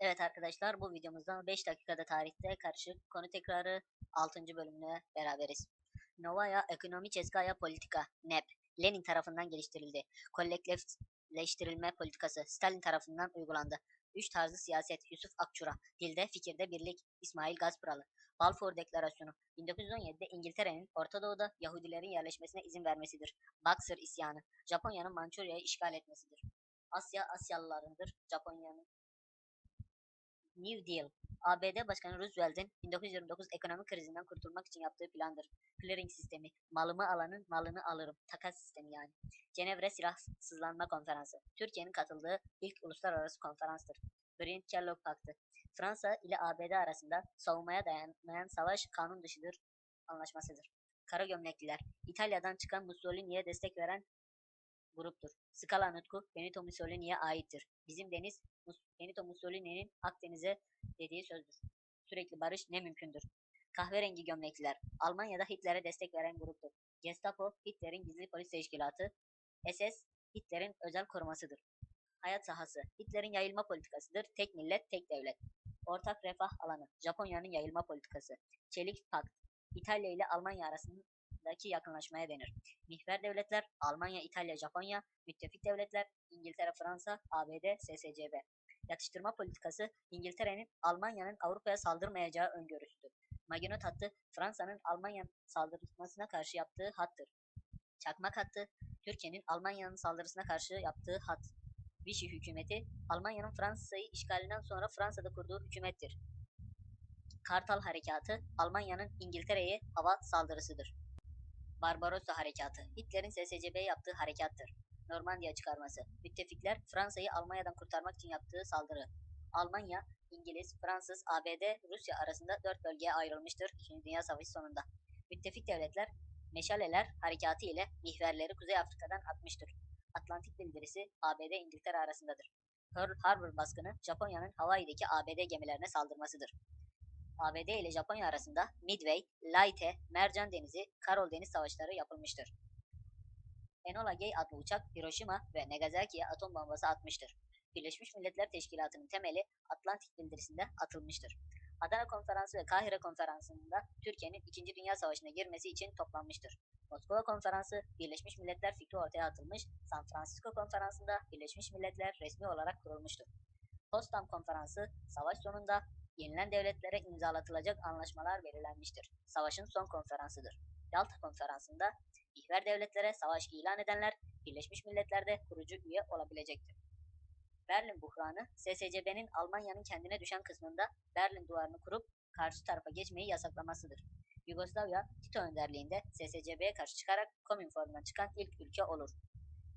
Evet arkadaşlar bu videomuzda 5 dakikada tarihte karışık konu tekrarı 6. bölümle beraberiz. Novaya Ekonomi Českaya Politika NEP Lenin tarafından geliştirildi. Kolektifleştirilme politikası Stalin tarafından uygulandı. Üç tarzı siyaset Yusuf Akçura Dilde fikirde birlik İsmail Gazpıralı Balfour Deklarasyonu 1917'de İngiltere'nin Orta Doğu'da Yahudilerin yerleşmesine izin vermesidir. Boxer isyanı Japonya'nın Mançurya'yı işgal etmesidir. Asya Asyalılarındır. Japonya'nın New Deal. ABD Başkanı Roosevelt'in 1929 ekonomik krizinden kurtulmak için yaptığı plandır. Clearing sistemi. Malımı alanın malını alırım. Takas sistemi yani. Cenevre Silahsızlanma Konferansı. Türkiye'nin katıldığı ilk uluslararası konferanstır. Brent-Kellogg Paktı. Fransa ile ABD arasında savunmaya dayanmayan savaş kanun dışıdır anlaşmasıdır. Kara gömlekliler. İtalya'dan çıkan Mussolini'ye destek veren gruptur. Scala Nutku Benito Mussolini'ye aittir. Bizim deniz Benito Mussolini'nin Akdeniz'e dediği sözdür. Sürekli barış ne mümkündür. Kahverengi gömlekliler. Almanya'da Hitler'e destek veren gruptur. Gestapo Hitler'in gizli polis teşkilatı. SS Hitler'in özel korumasıdır. Hayat sahası Hitler'in yayılma politikasıdır. Tek millet, tek devlet. Ortak refah alanı Japonya'nın yayılma politikası. Çelik Pakt İtalya ile Almanya arasındaki yakınlaşmaya denir. Mihver devletler Almanya, İtalya, Japonya, müttefik devletler İngiltere, Fransa, ABD, SSCB. Yatıştırma politikası İngiltere'nin Almanya'nın Avrupa'ya saldırmayacağı öngörüsüdür. Maginot hattı Fransa'nın Almanya saldırmasına karşı yaptığı hattır. Çakmak hattı Türkiye'nin Almanya'nın saldırısına karşı yaptığı hat. Vichy hükümeti Almanya'nın Fransa'yı işgalinden sonra Fransa'da kurduğu hükümettir. Kartal Harekatı Almanya'nın İngiltere'ye hava saldırısıdır. Barbarossa Harekatı Hitler'in SSCB'ye yaptığı harekattır. Normandiya çıkarması Müttefikler Fransa'yı Almanya'dan kurtarmak için yaptığı saldırı. Almanya, İngiliz, Fransız, ABD, Rusya arasında dört bölgeye ayrılmıştır 2. Dünya Savaşı sonunda. Müttefik devletler Meşaleler Harekatı ile mihverleri Kuzey Afrika'dan atmıştır. Atlantik bildirisi ABD İngiltere arasındadır. Pearl Harbor baskını Japonya'nın Hawaii'deki ABD gemilerine saldırmasıdır. ABD ile Japonya arasında Midway, Leyte, Mercan Denizi, Karol Deniz Savaşları yapılmıştır. Enola Gay adlı uçak Hiroşima ve Nagasaki'ye atom bombası atmıştır. Birleşmiş Milletler Teşkilatı'nın temeli Atlantik bildirisinde atılmıştır. Adana Konferansı ve Kahire Konferansı'nda Türkiye'nin 2. Dünya Savaşı'na girmesi için toplanmıştır. Moskova Konferansı Birleşmiş Milletler fikri ortaya atılmış, San Francisco Konferansı'nda Birleşmiş Milletler resmi olarak kurulmuştur. Potsdam Konferansı savaş sonunda yenilen devletlere imzalatılacak anlaşmalar belirlenmiştir. Savaşın son konferansıdır. Yalta Konferansı'nda ihver devletlere savaş ilan edenler Birleşmiş Milletler'de kurucu üye olabilecektir. Berlin buhranı, SSCB'nin Almanya'nın kendine düşen kısmında Berlin duvarını kurup karşı tarafa geçmeyi yasaklamasıdır. Yugoslavya, Tito önderliğinde SSCB'ye karşı çıkarak Komünform'dan çıkan ilk ülke olur.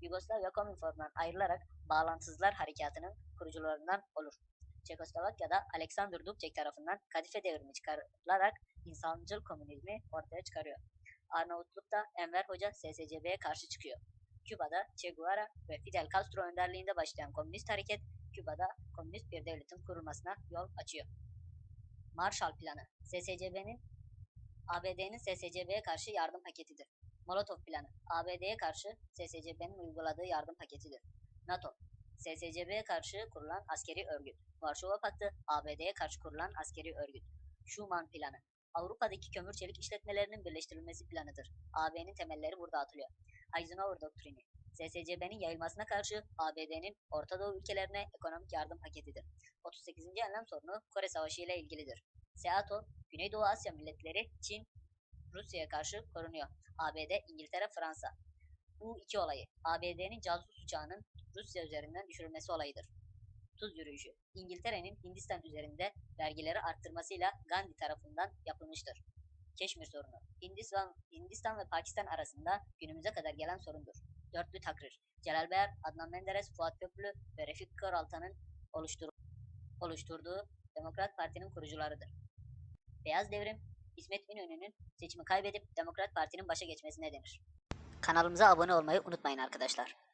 Yugoslavya Komünform'dan ayrılarak Bağlantısızlar Harekatı'nın kurucularından olur. Çekoslovakya'da Alexander Dubček tarafından Kadife devrimi çıkarılarak insancıl komünizmi ortaya çıkarıyor. Arnavutluk'ta Enver Hoca SSCB'ye karşı çıkıyor. Küba'da Che Guevara ve Fidel Castro önderliğinde başlayan komünist hareket, Küba'da komünist bir devletin kurulmasına yol açıyor. Marshall Planı, SSCB'nin ABD'nin SSCB'ye karşı yardım paketidir. Molotov Planı, ABD'ye karşı SSCB'nin uyguladığı yardım paketidir. NATO, SSCB'ye karşı kurulan askeri örgüt. Varşova Paktı, ABD'ye karşı kurulan askeri örgüt. Schuman Planı, Avrupa'daki kömür çelik işletmelerinin birleştirilmesi planıdır. AB'nin temelleri burada atılıyor. Eisenhower Doktrini, SSCB'nin yayılmasına karşı ABD'nin Orta Doğu ülkelerine ekonomik yardım paketidir. 38. Enlem sorunu Kore Savaşı ile ilgilidir. SEATO, Güneydoğu Asya milletleri Çin, Rusya'ya karşı korunuyor. ABD, İngiltere, Fransa. U-2 olayı, ABD'nin casus uçağının Rusya üzerinden düşürülmesi olayıdır. Tuz yürüyüşü, İngiltere'nin Hindistan üzerinde vergileri arttırmasıyla Gandhi tarafından yapılmıştır. Keşmir sorunu, Hindistan, Hindistan ve Pakistan arasında günümüze kadar gelen sorundur. Dörtlü takrir, Celal Bayar, Adnan Menderes, Fuat Köprülü ve Refik Koraltan'ın oluştur oluşturduğu Demokrat Parti'nin kurucularıdır. Beyaz Devrim, İsmet İnönü'nün seçimi kaybedip Demokrat Parti'nin başa geçmesine denir. Kanalımıza abone olmayı unutmayın arkadaşlar.